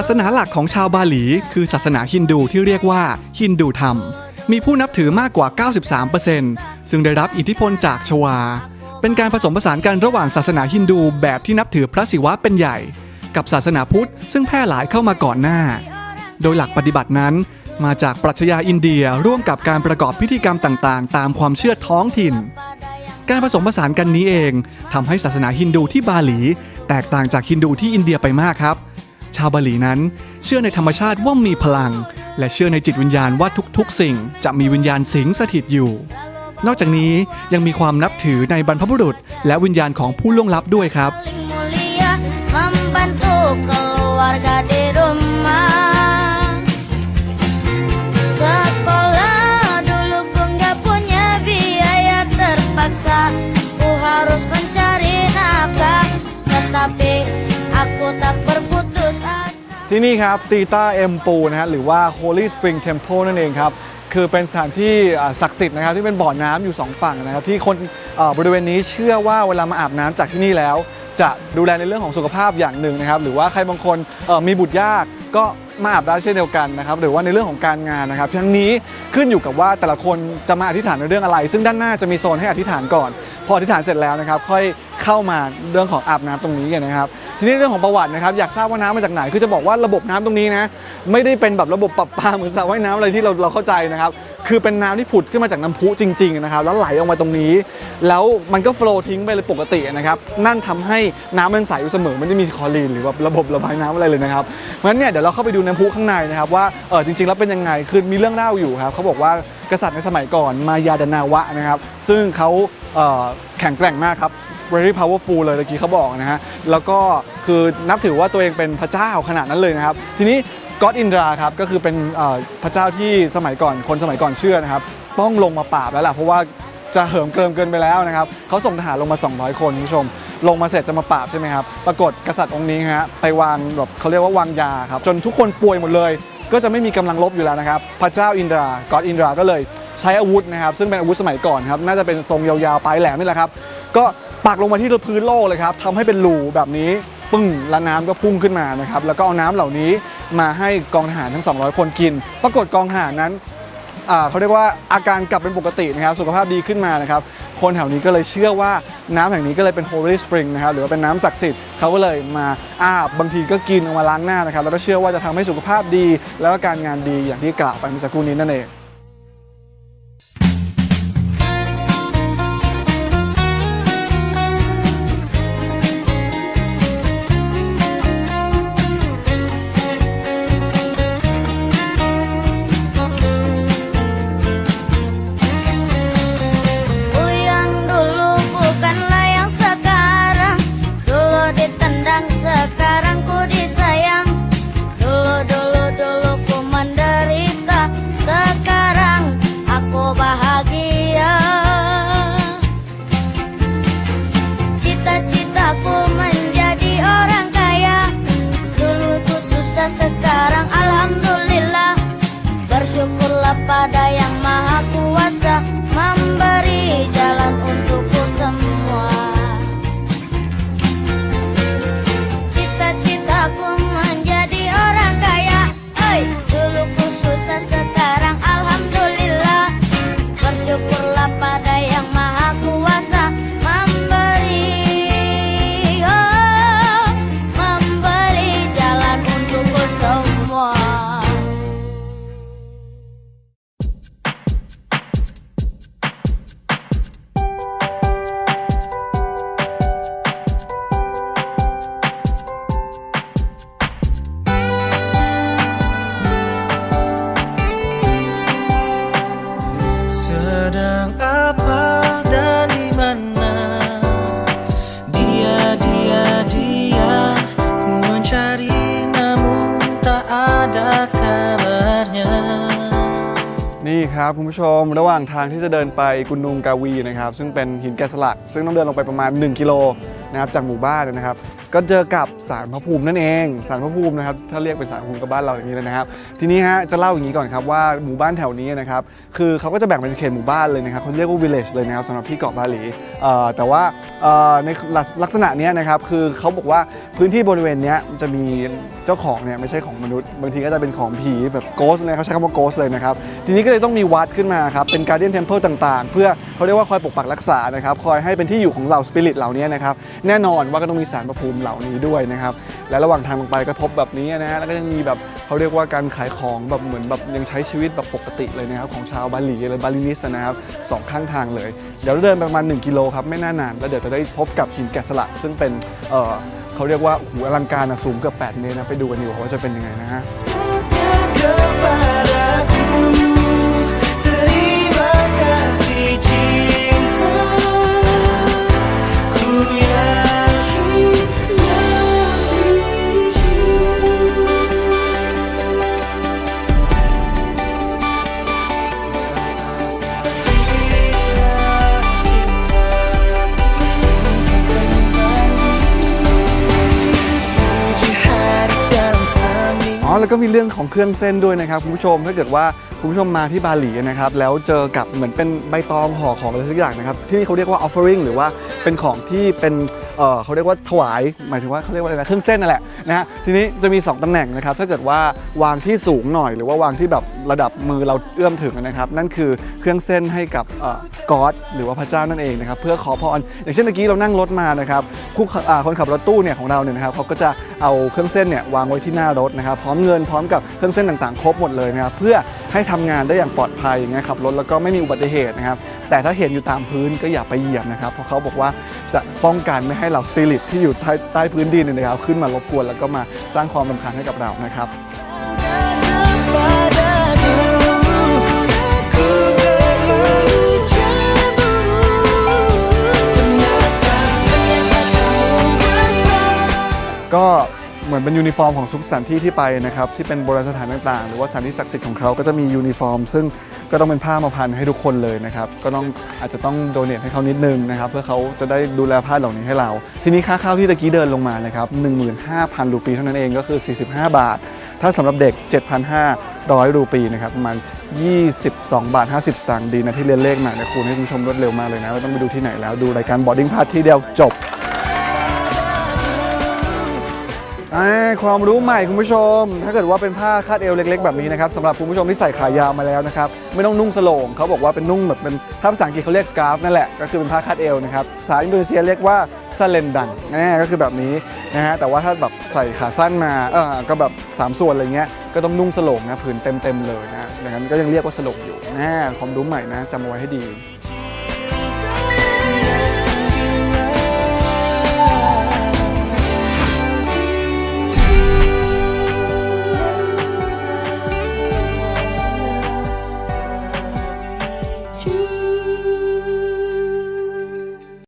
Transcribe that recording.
าสนาหลักของชาวบาหลี คือศาสนาฮินดูที่เรียกว่าฮินดูธรรม มีผู้นับถือมากกว่า 93%ซึ่งได้รับอิทธิพลจากชวา เป็นการผสมผสานกันระหว่างศาสนาฮินดูแบบที่นับถือพระศิวะเป็นใหญ่ กับศาสนาพุทธ ซึ่งแพร่หลายเข้ามาก่อนหน้า โดยหลักปฏิบัตินั้น มาจากปรัชญาอินเดียร่วมกับการประกอบพิธีกรรมต่างๆ ตามความเชื่อท้องถิ่นการผสมผสานกันนี้เองทำให้ศาสนาฮินดูที่บาหลี แตกต่างจากฮินดูที่อินเดียไปมากครับ ชาวบาหลีนั้น เชื่อในธรรมชาติว่ามีพลัง และเชื่อในจิตวิญญาณว่าทุกๆ สิ่งจะมีวิญญาณสิงสถิตอยู่ นอกจากนี้ยังมีความนับถือในบรรพบุรุษ และวิญญาณของผู้ล่วงลับด้วยครับ ที่นี่ครับตีต้าเอ็มปูนะฮะหรือว่า Holy Spring Temple นั่นเองครับ คือเป็นสถานที่ศักดิ์สิทธิ์นะครับที่เป็นบ่อน้ำอยู่ 2 ฝั่งนะครับ ที่คนบริเวณนี้เชื่อว่าเวลามาอาบน้ำจากที่นี่แล้ว จะดูแลในเรื่องของสุขภาพอย่างหนึ่งนะครับ หรือว่าใครบางคนมีบุตรยากก็ มาอาบได้เช่นเดียวกันนะครับหรือว่าในเรื่องของการงานนะครับทั้งนี้ขึ้นอยู่กับว่าแต่ละคนจะมาอธิษฐานในเรื่องอะไร ซึ่งด้านหน้าจะมีโซนให้อธิษฐานก่อน พออธิษฐานเสร็จแล้วนะครับค่อยเข้ามาเรื่องของอาบน้ำตรงนี้กันนะครับทีนี้เรื่องของประวัตินะครับอยากทราบว่าน้ำมาจากไหนคือจะบอกว่าระบบน้ำตรงนี้นะไม่ได้เป็นแบบระบบปรับปาเหมือนสระว่ายน้ำอะไรที่เราเราเข้าใจนะครับคือเป็นน้ำที่ผุดขึ้นมาจากน้ำพุจริงๆนะครับแล้วไหลออกมาตรงนี้ แล้วมันก็โฟล์ทิ้งไปเลยปกตินะครับนั่นทำให้น้ำมันใสอยู่เสมอมันไม่มีคลอรีนหรือว่าระบบระบายน้ำอะไรเลยนะครับเพราะฉะนั้นเนี่ยเดี๋ยวเราเข้าไปดูน้ำพุข้างในนะครับว่าเออจริงๆแล้วเป็นยังไงคือมีเรื่องเล่าอยู่ครับเขาบอกว่ากษัตริย์ในสมัยก่อนมายาดานาวะนะครับซึ่งเขาเอ่อแข็งแกร่งมากครับ very powerful เลยเมื่อกี้เขาบอกนะฮะแล้วก็คือนับถือว่าตัวเองเป็นพระเจ้าขนาดนั้นเลยนะครับ ทีนี้ก็อดอินดราครับก็คือเป็นพระเจ้าที่สมัยก่อนคนสมัยก่อนเชื่อนะครับ ต้องลงมาปราบแล้วล่ะเพราะว่าจะเหิมเกริมเกินไปแล้วนะครับเขาส่งทหารลงมา 200 คนคุณผู้ชม ลงมาเสร็จจะมาปราบใช่ไหมครับ ปรากฏกษัตริย์องค์นี้ฮะไปวางแบบเขาเรียกว่าวางยาครับ จนทุกคนป่วยหมดเลย ก็จะไม่มีกำลังลบอยู่แล้วนะครับ พระเจ้าอินดรา กอดอินดรา ก็เลยใช้อาวุธนะครับ ซึ่งเป็นอาวุธสมัยก่อนครับ น่าจะเป็นทรงยาวๆปลายแหลมนี่แหละครับ ก็ปักลงมาที่พื้นโลกเลยครับทำให้เป็นรูแบบนี้ปึ้งแล้วน้ำก็พุ่งขึ้นมานะครับ แล้วก็เอาน้ำเหล่านี้มาให้กองทหารทั้ง 200 คนกิน ปรากฏกองทหารนั้น เขาเรียกว่าอาการกลับเป็นปกตินะครับสุขภาพดีขึ้นมานะครับคนแถวนี้ก็เลยเชื่อว่าน้ำแห่งนี้ก็เลยเป็น Holy Spring นะครับหรือว่าเป็นน้ำศักดิ์สิทธิ์เขาก็เลยมาอาบบางทีก็กินเอามาล้างหน้านะครับแล้วก็เชื่อว่าจะทำให้สุขภาพดี แล้วก็การงานดีอย่างที่กล่าวไปเมื่อสักครู่นี้นั่นเอง pada ครับคุณผู้ชม ระหว่างทางที่จะเดินไปกุนุงกาวีนะครับซึ่งเป็นหินแกะสลัก ซึ่งต้องเดินลงไปประมาณ 1 กิโลนะครับจากหมู่บ้านนะครับก็เจอกับสารพระภูมินั่นเองสารพระภูมินะครับถ้าเรียกเป็นสารพระภูมิกับบ้านเราอย่างนี้เลยนะครับ ทีนี้ฮะจะเล่าอย่างนี้ก่อนครับว่าหมู่บ้านแถวนี้นะครับคือเขาก็จะแบ่งเป็นเขตหมู่บ้านเลยนะครับเขาเรียกว่า village เลยนะครับสำหรับที่เกาะบาหลีแต่ว่าในลักษณะนี้นะครับคือเขาบอกว่าพื้นที่บริเวณนี้จะมีเจ้าของเนี่ยไม่ใช่ของมนุษย์บางทีก็จะเป็นของผีแบบโกสเลยเขาใช้คำว่าโกสเลยนะครับทีนี้ก็เลยต้องมีวัดขึ้นมาครับเป็น guardian temple ต่างๆ เพื่อ เขาเรียกว่าคอยปกปักรักษานะครับคอยให้เป็นที่อยู่ของเหล่าสปิริตเหล่านี้นะครับแน่นอนว่าก็ต้องมีสารพระภูมิเหล่านี้ด้วยนะครับและระหว่างทางลงไปก็พบแบบนี้นะฮะแล้วก็ยังมีแบบเขาเรียกว่าการขายของแบบเหมือนแบบยังใช้ชีวิตแบบปกติเลยนะครับของชาวบาหลีเลยบาลินิสนะครับสองข้างทางเลย เดี๋ยวเราเดินปประมาณ 1 กิโลครับไม่น่านาน แล้วเดี๋ยวจะได้พบกับหินแกะสลักซึ่งเป็นเออเขาเรียกว่าหูอลังการนะสูงเกือบ8เมตรนะไปดูกันดีกว่าว่าจะเป็นยังไงนะฮะ แล้วก็มีเรื่องของเครื่องเส้นด้วยนะครับคุณผู้ชมถ้าเกิดว่า คุณผู้ชมมาที่บาหลีนะครับแล้วเจอกับเหมือนเป็นใบตองห่อของอะไรสักอย่างนะครับที่นี่เขาเรียกว่า offering หรือว่าเป็นของที่เป็น เอ่อเขาเรียกว่าถวาย หมายถึงว่าเขาเรียกว่าอะไรนะเครื่องเส้นนั่นแหละนะฮะทีนี้จะมี2ตำแหน่งนะครับถ้าเกิดว่าวางที่สูงหน่อย หรือว่าวางที่แบบระดับมือเราเอื้อมถึงนะครับนั่นคือเครื่องเส้นให้กับกอดหรือว่าพระเจ้านั่นเองนะครับเพื่อขอพรอย่างเช่นเมื่อกี้เรานั่งรถมานะครับคู่ขับคนขับรถตู้เนี่ยของเราเนี่ยนะครับเขาก็จะเอาเครื่องเส้นเนี่ยวางไว้ที่หน้ารถนะครับพร้อมเงินพร้อมกับเครื่องเส้นต่างๆ ครบหมดเลยนะครับเพื่อให้ทำงานได้อย่างปลอดภัยอย่างเงี้ยขับรถแล้วก็ไม่มีอุบัติเหตุนะครับ แต่ถ้าเห็นอยู่ตามพื้นก็อย่าไปเหยียบนะครับ เพราะเขาบอกว่าจะป้องกันไม่ให้เหล่าสติลิตที่อยู่ใต้ใต้พื้นดินเนยนะครับ ขึ้นมารบกวนแล้วก็มาสร้างความรำคาญให้กับเรานะครับ มือนเป็นยูนิฟอร์มของทุกสถานที่ที่ไปนะครับที่เป็นโบราณสถานต่างๆ หรือว่าสถานที่ศักดิ์สิทธิ์ของเขาก็จะมียูนิฟอร์ม ซึ่งก็ต้องเป็นผ้ามาพันให้ทุกคนเลยนะครับก็ต้องอาจจะต้องโดเนทให้เขานิดนึงนะครับเพื่อเขาจะได้ดูแลผ้าเหล่านี้ให้เรา ทีนี้ค่าข้าวที่ตะกี้เดินลงมานะครับ15,000 รูปีเท่านั้นเองก็คือ 45 บาท ถ้าสำหรับเด็ก 7,500 รูปีนะครับประมาณ 22 บาท 50 สตางค์ดีนะที่เรียนเลขมาเนี่ยคูณให้คุณผู้ชมรวดเร็วมากเลยนะไม่ต้องไปดูที่ไหนแล้วดูรายการบอร์ดิ้งพาที่เดียวจบ ความรู้ใหม่คุณผู้ชม ถ้าเกิดว่าเป็นผ้าคาดเอวเล็ก ๆ แบบนี้นะครับสำหรับคุณผู้ชมที่ใส่ขายาวมาแล้วนะครับไม่ต้องนุ่งสโลงเขาบอกว่าเป็นนุ่งแบบเป็นถ้าภาษาอังกฤษเขาเรียกสกาฟนั่นแหละก็คือเป็นผ้าคาดเอวนะครับภาษาอินโดนีเซียเรียกว่าซาเลนดันนะก็คือแบบนี้นะฮะแต่ว่าถ้าแบบใส่ขาสั้นมาเออก็แบบสามส่วนอะไรเงี้ยก็ต้องนุ่งสโลงนะผืนเต็มๆเลยนะดังนั้นก็ยังเรียกว่าสโลงอยู่นะความรู้ใหม่นะจำเอาไว้ให้ดี